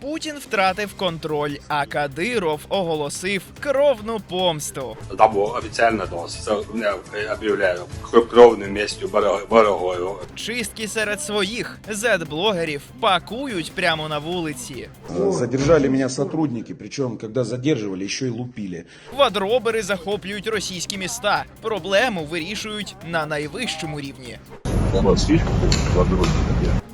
Путін втратив контроль, а Кадиров оголосив кровну помсту. Дамо офіційно досить. Це не об'являю кровною містю ворогою. Чистки серед своїх зет-блогерів пакують прямо на вулиці. Задержали меня сотрудники, причем, когда задерживали, еще и лупили. Квадробери захоплюють російські міста. Проблему вирішують на найвищому рівні.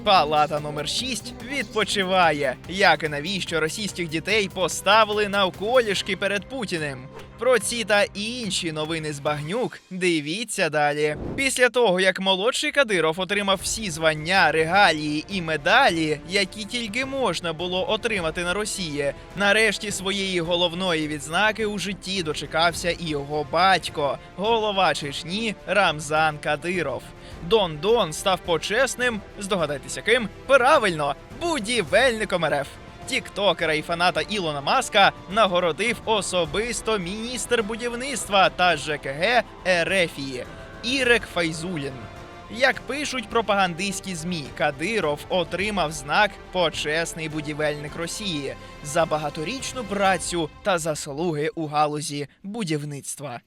Палата номер 6 відпочиває. Як і навіщо російських дітей поставили навколішки перед Путіним. Про ці та інші новини з багнюк дивіться далі. Після того, як молодший Кадиров отримав всі звання, регалії і медалі, які тільки можна було отримати на Росії, нарешті своєї головної відзнаки у житті дочекався і його батько, голова Чечні Рамзан Кадиров. Дон Дон став почесним, здогадайтеся ким, правильно, будівельником РФ. Тіктокера і фаната Ілона Маска нагородив особисто міністр будівництва та ЖКГ Ерефії Ірек Файзулін. Як пишуть пропагандистські змі, Кадиров отримав знак Почесний будівельник Росії за багаторічну працю та заслуги у галузі будівництва.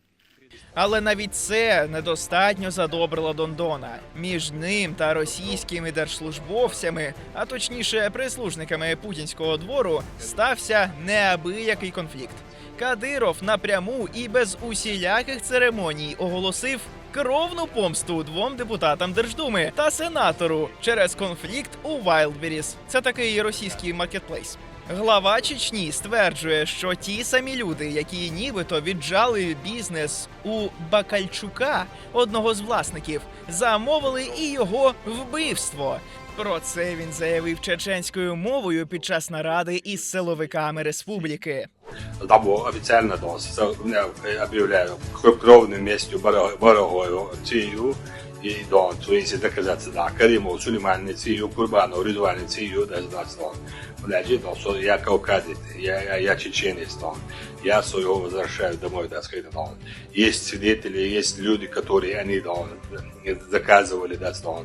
Але навіть це недостатньо задобрило Дондона. Між ним та російськими держслужбовцями, а точніше прислужниками путінського двору, стався неабиякий конфлікт. Кадиров напряму і без усіляких церемоній оголосив кровну помсту двом депутатам Держдуми та сенатору через конфлікт у Вайлдберріс. Це такий російський маркетплейс. Глава Чечні стверджує, що ті самі люди, які нібито віджали бізнес у Бакальчука, одного з власників, замовили і його вбивство. Про це він заявив чеченською мовою під час наради із силовиками республіки. Дамо офіційно досить. Це не об'являю кровною містю ворогою цією. І до цього доказати, да, Каримов, Сулейман, цію, Курбанов, цію, знацтво. Блядь, ну, что я кавказец, я, я, я чеченец, да. Я своего возвращаю домой, да, сказать, да. Есть свидетели, есть люди, которые они, да, заказывали, да, да.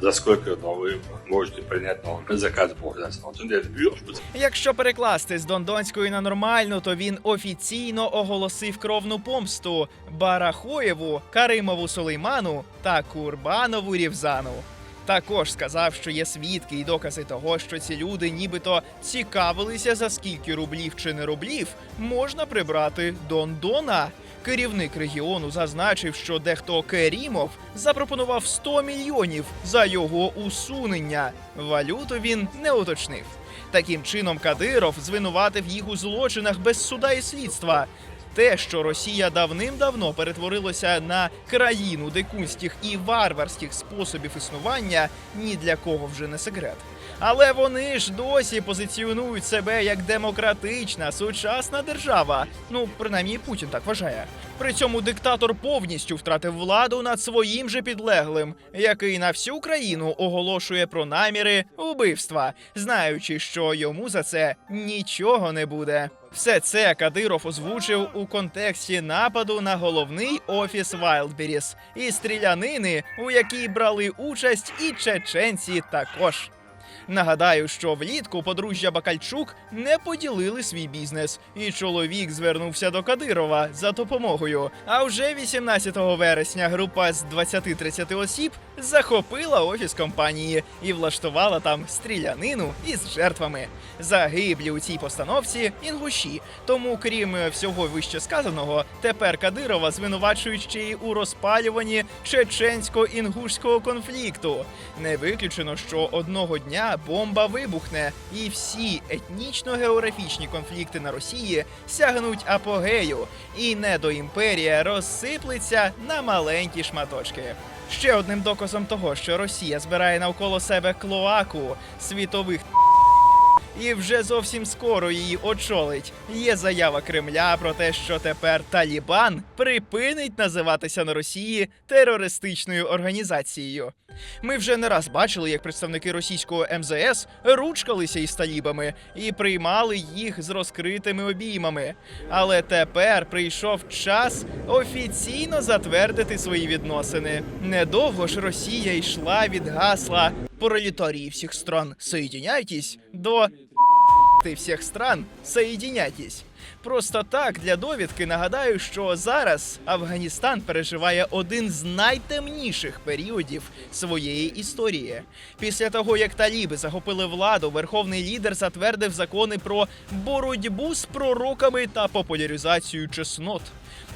За сколько, да, вы можете принять, да, заказ Бог, да, да. Ты не бьешь, Якщо перекласти з дондонської на нормальну, то він офіційно оголосив кровну помсту Барахоєву, Каримову Сулейману та Курбанову Рівзану. Також сказав, що є свідки і докази того, що ці люди нібито цікавилися, за скільки рублів чи не рублів можна прибрати Дондона. Керівник регіону зазначив, що дехто Керімов запропонував 100 мільйонів за його усунення. Валюту він не уточнив. Таким чином, Кадиров звинуватив їх у злочинах без суда і слідства. Те, що Росія давним-давно перетворилася на країну дикунських і варварських способів існування, ні для кого вже не секрет. Але вони ж досі позиціонують себе як демократична сучасна держава. Ну, принаймні Путін так вважає. При цьому диктатор повністю втратив владу над своїм же підлеглим, який на всю країну оголошує про наміри вбивства, знаючи, що йому за це нічого не буде. Все це Кадиров озвучив у контексті нападу на головний офіс Вайлдберріс і стрілянини, у якій брали участь і чеченці також. Нагадаю, що влітку подружжя Бакальчук не поділили свій бізнес, і чоловік звернувся до Кадирова за допомогою. А вже 18 вересня група з 20-30 осіб захопила офіс компанії і влаштувала там стрілянину із жертвами. Загиблі у цій постановці інгуші. Тому, крім всього вище сказаного, тепер Кадирова звинувачують ще й у розпалюванні чеченсько-інгушського конфлікту. Не виключено, що одного дня бомба вибухне, і всі етнічно-географічні конфлікти на Росії сягнуть апогею, і недоімперія розсиплеться на маленькі шматочки. Ще одним доказом того, що Росія збирає навколо себе клоаку світових і вже зовсім скоро її очолить. Є заява Кремля про те, що тепер Талібан припинить називатися на Росії терористичною організацією. Ми вже не раз бачили, як представники російського МЗС ручкалися із талібами і приймали їх з розкритими обіймами. Але тепер прийшов час офіційно затвердити свої відносини. Недовго ж Росія йшла від гасла пролетарії всіх стран соєдиняйтесь до власти всіх стран соєдіняйтесь. Просто так для довідки нагадаю, що зараз Афганістан переживає один з найтемніших періодів своєї історії. Після того, як таліби захопили владу, верховний лідер затвердив закони про боротьбу з пророками та популяризацію чеснот.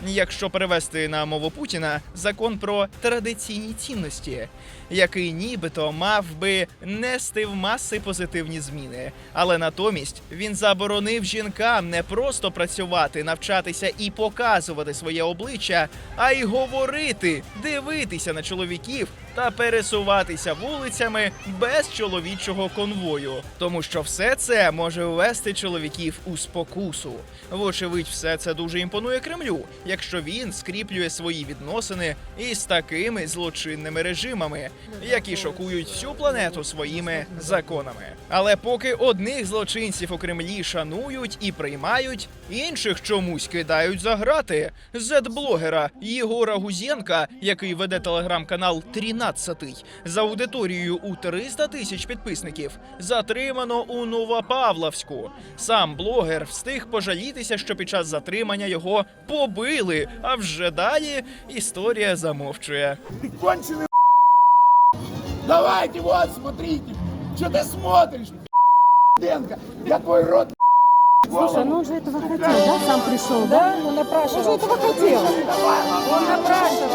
Якщо перевести на мову Путіна, закон про традиційні цінності, який нібито мав би нести в маси позитивні зміни. Але натомість він заборонив жінкам не просто працювати, навчатися і показувати своє обличчя, а й говорити, дивитися на чоловіків та пересуватися вулицями без чоловічого конвою, тому що все це може ввести чоловіків у спокусу. Вочевидь, все це дуже імпонує Кремлю, якщо він скріплює свої відносини із такими злочинними режимами, які шокують всю планету своїми законами. Але поки одних злочинців у Кремлі шанують і приймають, інших чомусь кидають за грати. Зет-блогера Єгора Гузєнка, який веде телеграм-канал «13», за аудиторією у 300 тисяч підписників, затримано у Новопавловську. Сам блогер встиг пожалітися, що під час затримання його побили. А вже далі історія замовчує. конченый Давайте, вот, смотрите. Что ты смотришь? Денка, какой рот Слушай, ну он же этого хотел, да? Сам пришел, да? Ну напрашивал. Он же этого хотел. Он напрашивал.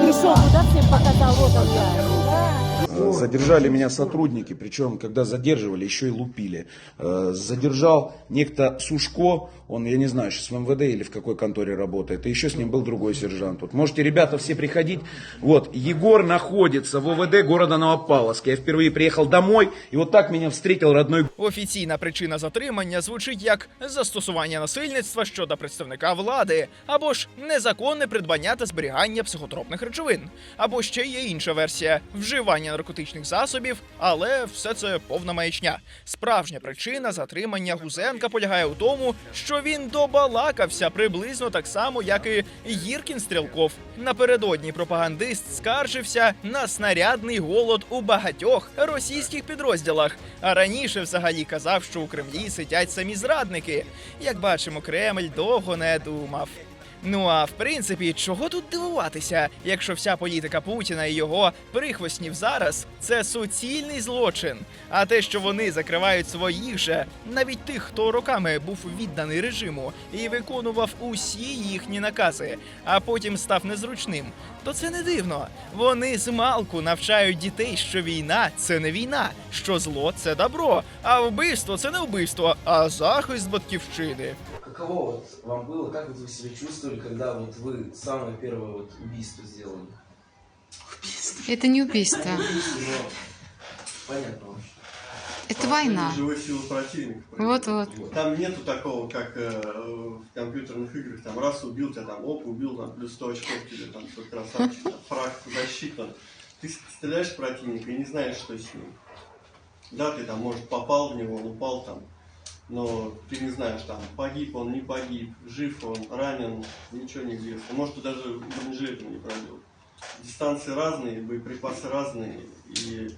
Пришел туда, всем показал, вот он я. Э, Задержали меня сотрудники, причем, когда задерживали, еще и лупили. Э, Задержал некто Сушко, он, я не знаю, сейчас в МВД или в какой конторе работает, и еще с ним был другой сержант. Вот можете, ребята, все приходить. Вот, Егор находится в ОВД города Новопавловска. Я впервые приехал домой, и вот так меня встретил родной Офіційна причина затримання звучить як застосування насильництва щодо представника влади, або ж незаконне придбання та зберігання психотропних речовин, або ще є інша версія вживання наркотичних засобів, але все це повна маячня. Справжня причина затримання Гузенка полягає у тому, що він добалакався приблизно так само, як і Гіркін Стрілков. Напередодні пропагандист скаржився на снарядний голод у багатьох російських підрозділах. А раніше взагалі казав, що у Кремлі сидять самі зрадники. Як бачимо, Кремль довго не думав. Ну а в принципі, чого тут дивуватися, якщо вся політика Путіна і його прихвостнів зараз це суцільний злочин. А те, що вони закривають своїх же, навіть тих, хто роками був відданий режиму і виконував усі їхні накази, а потім став незручним, то це не дивно. Вони з малку навчають дітей, що війна це не війна, що зло це добро, а вбивство це не вбивство, а захист батьківщини. Каково вот вам было, как вот вы себя чувствовали, когда вот вы самое первое вот убийство сделали? Это не убийство, Убийство, но понятно вообще. это война. Живой силы противника. Вот-вот. Там нету такого, как э, в компьютерных играх, там раз убил тебя, там оп, убил, там плюс 100 очков тебе, там тот красавчик, там, фраг засчитан. Ты стреляешь в противника и не знаешь, что с ним. Да, ты там, может, попал в него, он упал там, но ты не знаешь, там, погиб он, не погиб, жив он, ранен, ничего не известно. Может, ты даже бронежилетом не пробил. Дистанции разные, боеприпасы разные, и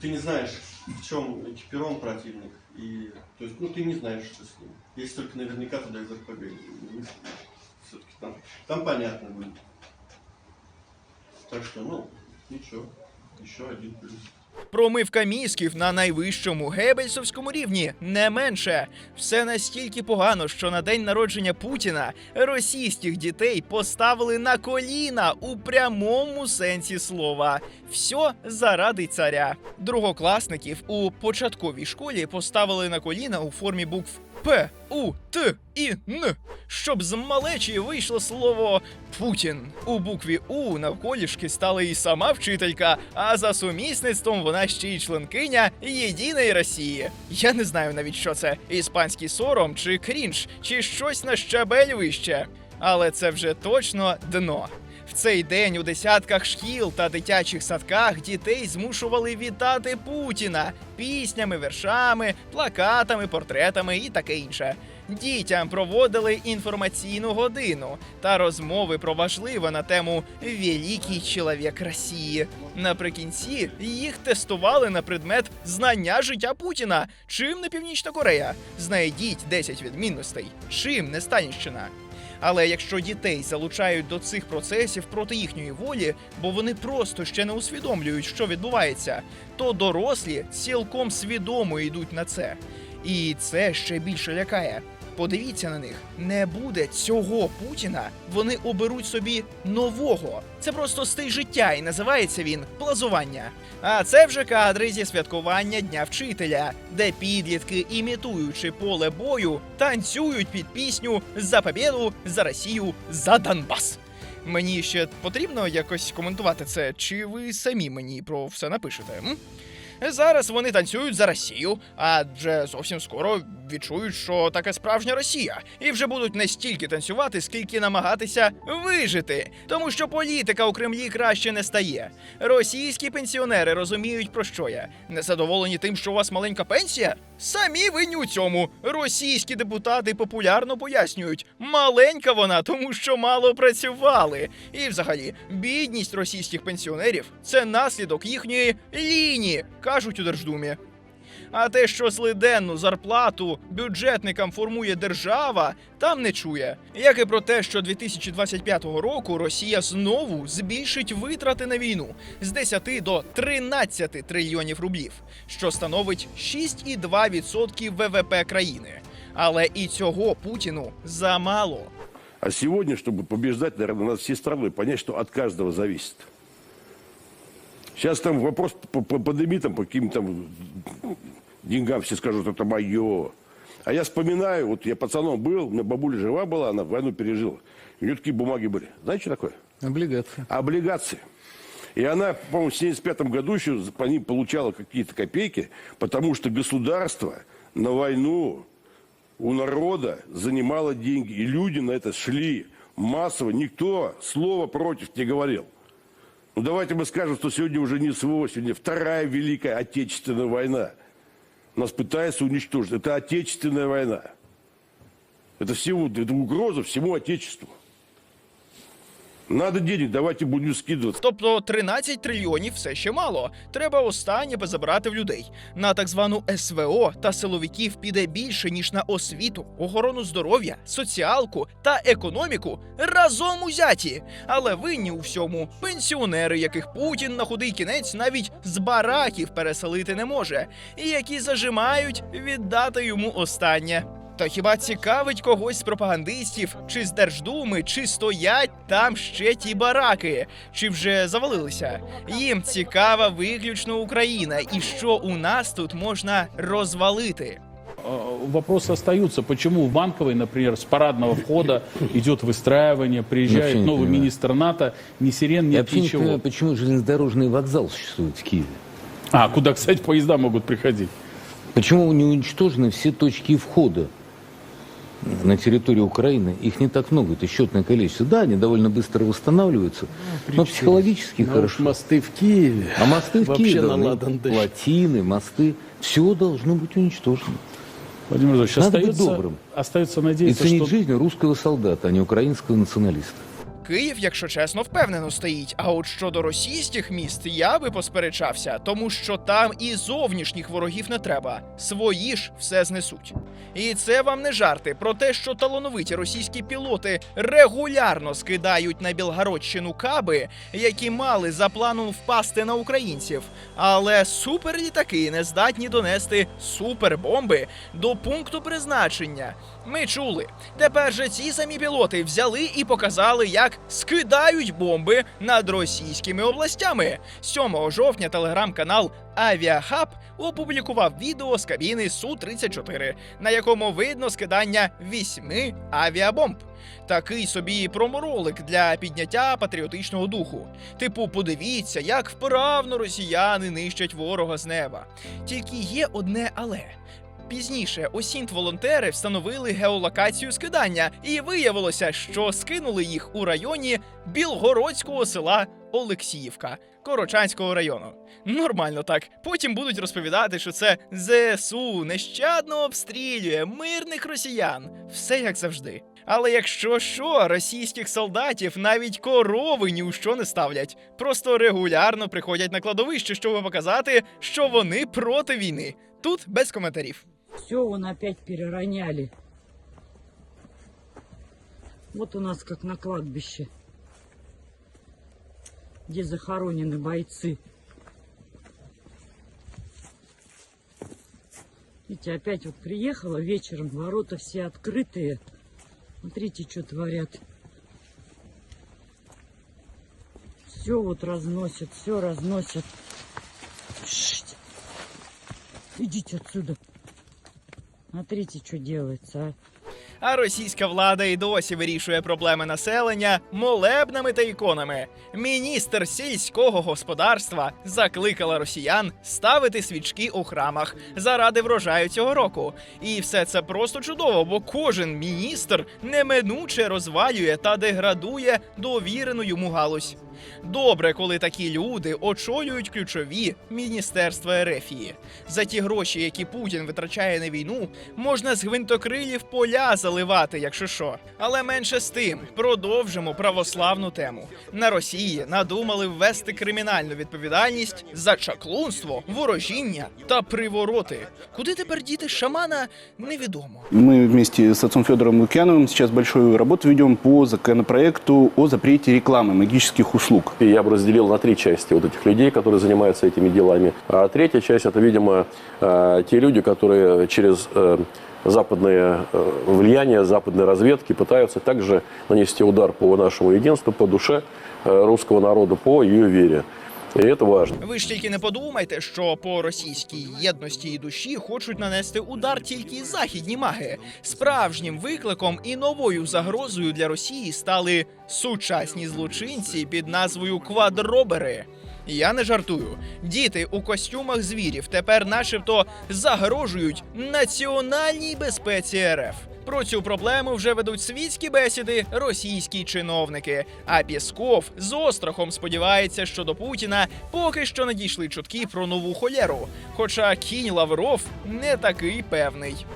ты не знаешь, в чем экипирован противник, и то есть, ну, ты не знаешь, что с ним. Если только наверняка туда из РПГ все-таки там, там понятно будет. Так что, ну, ничего, еще один плюс. Промивка мізків на найвищому гебельсовському рівні не менше. Все настільки погано, що на день народження Путіна російських дітей поставили на коліна у прямому сенсі слова. Все заради царя. Другокласників у початковій школі поставили на коліна у формі букв П, У, Т і Н, щоб з малечі вийшло слово Путін. У букві У навколішки стала і сама вчителька, а за сумісництвом вона ще й членкиня Єдиної Росії. Я не знаю навіть, що це іспанський сором чи крінж, чи щось на щабель вище. Але це вже точно дно. В цей день у десятках шкіл та дитячих садках дітей змушували вітати Путіна піснями, віршами, плакатами, портретами і таке інше. Дітям проводили інформаційну годину та розмови про важливе на тему Великий чоловік Росії. Наприкінці їх тестували на предмет знання життя Путіна. Чим не Північна Корея? Знайдіть 10 відмінностей. Чим не Станіщина? Але якщо дітей залучають до цих процесів проти їхньої волі, бо вони просто ще не усвідомлюють, що відбувається, то дорослі цілком свідомо йдуть на це. І це ще більше лякає. Подивіться на них, не буде цього Путіна. Вони оберуть собі нового. Це просто стиль життя, і називається він плазування. А це вже кадри зі святкування Дня вчителя, де підлітки, імітуючи поле бою, танцюють під пісню за побєду, за Росію, за Донбас. Мені ще потрібно якось коментувати це, чи ви самі мені про все напишете? М? Зараз вони танцюють за Росію, адже зовсім скоро відчують, що таке справжня Росія, і вже будуть не стільки танцювати, скільки намагатися вижити, тому що політика у Кремлі краще не стає. Російські пенсіонери розуміють про що я. Незадоволені тим, що у вас маленька пенсія? Самі винні у цьому. Російські депутати популярно пояснюють, маленька вона, тому що мало працювали. І взагалі, бідність російських пенсіонерів це наслідок їхньої лінії, кажуть у Держдумі. А те, що злиденну зарплату бюджетникам формує держава, там не чує. Як і про те, що 2025 року Росія знову збільшить витрати на війну з 10 до 13 трильйонів рублів, що становить 6,2% ВВП країни. Але і цього Путіну замало. А сегодня, чтобы побеждать, наверное, надо всей страной понять, что от каждого зависит. Сейчас там вопрос по, по пандемии, там, по каким-то деньгам все скажут, это мое. А я вспоминаю, вот я пацаном был, у меня бабуля жива была, она войну пережила. У нее такие бумаги были. Знаете, что такое? Облигации. облигации. И она, по-моему, в 75 году еще по ним получала какие-то копейки, потому что государство на войну у народа занимало деньги. И люди на это шли массово. Никто слова против не говорил. Ну давайте мы скажем, что сегодня уже не СВО, сегодня Вторая Великая Отечественная война. Нас пытаются уничтожить. Это Отечественная война. Это, всему, это угроза всему Отечеству. Надо денег, давайте будем скидываться. Тобто 13 трильйонів все ще мало. Треба останнє позабирати в людей. На так звану СВО та силовиків піде більше ніж на освіту, охорону здоров'я, соціалку та економіку разом узяті. Але винні у всьому пенсіонери, яких Путін на худий кінець навіть з бараків переселити не може, і які зажимають віддати йому останнє. Та хіба цікавить когось з пропагандистів, чи з Держдуми, чи стоять там ще ті бараки, чи вже завалилися? Їм цікава виключно Україна, і що у нас тут можна розвалити. Э, Вопросы остаются, почему в Банковой, например, с парадного входа идет выстраивание, приезжает Вообще не новый понимаю. министр НАТО, ни сирен, Я нет вообще не ничего. понимаю, почему железнодорожный вокзал существует в Киеве. А, куда, кстати, поезда могут приходить? Почему не уничтожены все точки входа На территорию Украины? Их не так много, это счетное количество. Да, они довольно быстро восстанавливаются, но психологически Ну уж хорошо. мосты в Киеве. А мосты в Вообще Киеве на должны- плотины, мосты, все должно быть уничтожено. Владимир Владимирович, Надо быть остается, добрым. остается И надеяться, ценить что... жизнь русского солдата, а не украинского националиста. Київ, якщо чесно, впевнено стоїть. А от щодо російських міст я би посперечався, тому що там і зовнішніх ворогів не треба. Свої ж все знесуть. І це вам не жарти про те, що талановиті російські пілоти регулярно скидають на Білгородщину каби, які мали за планом впасти на українців. Але суперлітаки не здатні донести супербомби до пункту призначення. Ми чули. Тепер же ці самі пілоти взяли і показали, як скидають бомби над російськими областями. 7 жовтня телеграм-канал Авіахаб опублікував відео з кабіни Су-34, на якому видно скидання вісьми авіабомб. Такий собі проморолик для підняття патріотичного духу. Типу, подивіться, як вправно росіяни нищать ворога з неба. Тільки є одне але. Пізніше осінт-волонтери встановили геолокацію скидання, і виявилося, що скинули їх у районі білгородського села Олексіївка Корочанського району. Нормально так. Потім будуть розповідати, що це ЗСУ нещадно обстрілює мирних росіян. Все як завжди. Але якщо що, російських солдатів навіть корови ні у що не ставлять. Просто регулярно приходять на кладовище, щоб показати, що вони проти війни. Тут без коментарів. Все, вон опять перероняли. Вот у нас как на кладбище, где захоронены бойцы. Видите, опять вот приехала вечером, ворота все открытые. Смотрите, что творят. Все вот разносят, все разносят. Идите отсюда. Смотрите, что делается. А російська влада і досі вирішує проблеми населення молебнами та іконами. Міністр сільського господарства закликала росіян ставити свічки у храмах заради врожаю цього року. І все це просто чудово, бо кожен міністр неминуче розвалює та деградує довірену йому галузь. Добре, коли такі люди очолюють ключові міністерства Ерефії. За ті гроші, які Путін витрачає на війну, можна з гвинтокрилів поля заливати, якщо що. Але менше з тим, продовжимо православну тему. На Росії надумали ввести кримінальну відповідальність за чаклунство, ворожіння та привороти. Куди тепер діти шамана, невідомо. Мы вместе с отцом Федором Лукьяновым сейчас большую работу ведем по законопроекту о запрете рекламы магических услуг. И я бы разделил на три части вот этих людей, которые занимаются этими делами. А третья часть это, видимо, э, те люди, которые через э, западное э, влияние, западной разведки пытаются также нанести удар по нашему единству, по душе э, русского народа, по ее вере. И це важливо. Ви ж тільки не подумайте, що по російській єдності і душі хочуть нанести удар тільки західні маги. Справжнім викликом і новою загрозою для Росії стали сучасні злочинці під назвою квадробери. Я не жартую. Діти у костюмах звірів тепер, начебто, загрожують національній безпеці РФ. Про цю проблему вже ведуть світські бесіди російські чиновники. А Пісков з острахом сподівається, що до Путіна поки що не дійшли чутки про нову холєру. Хоча кінь Лавров не такий певний.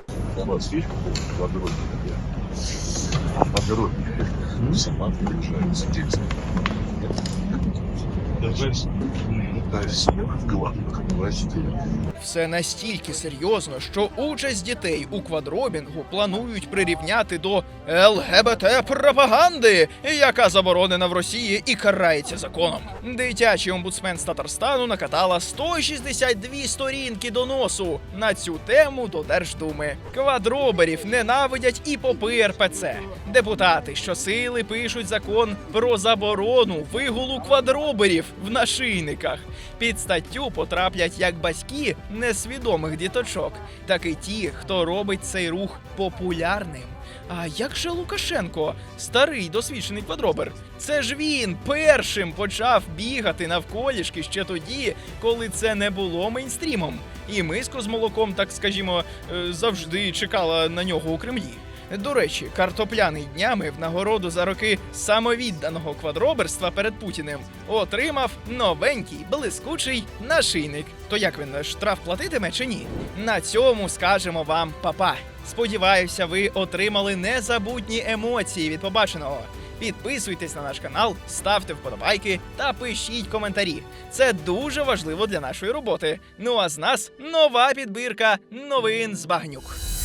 Все настільки серйозно, що участь дітей у квадробінгу планують прирівняти до ЛГБТ пропаганди, яка заборонена в Росії і карається законом. Дитячий омбудсмен з Татарстану накатала 162 сторінки доносу на цю тему до Держдуми. Квадроберів ненавидять і попи РПЦ. Депутати щосили пишуть закон про заборону вигулу квадроберів в нашийниках. Під статтю потраплять як батьки несвідомих діточок, так і ті, хто робить цей рух популярним. А як же Лукашенко, старий досвідчений квадробер? Це ж він першим почав бігати навколішки ще тоді, коли це не було мейнстрімом. І миску з молоком, так скажімо, е, завжди чекала на нього у Кремлі. До речі, картопляний днями в нагороду за роки самовідданого квадроберства перед Путіним отримав новенький блискучий нашийник. То як він штраф платитиме чи ні? На цьому скажемо вам папа. Сподіваюся, ви отримали незабутні емоції від побаченого. Підписуйтесь на наш канал, ставте вподобайки та пишіть коментарі. Це дуже важливо для нашої роботи. Ну а з нас нова підбірка новин з багнюк.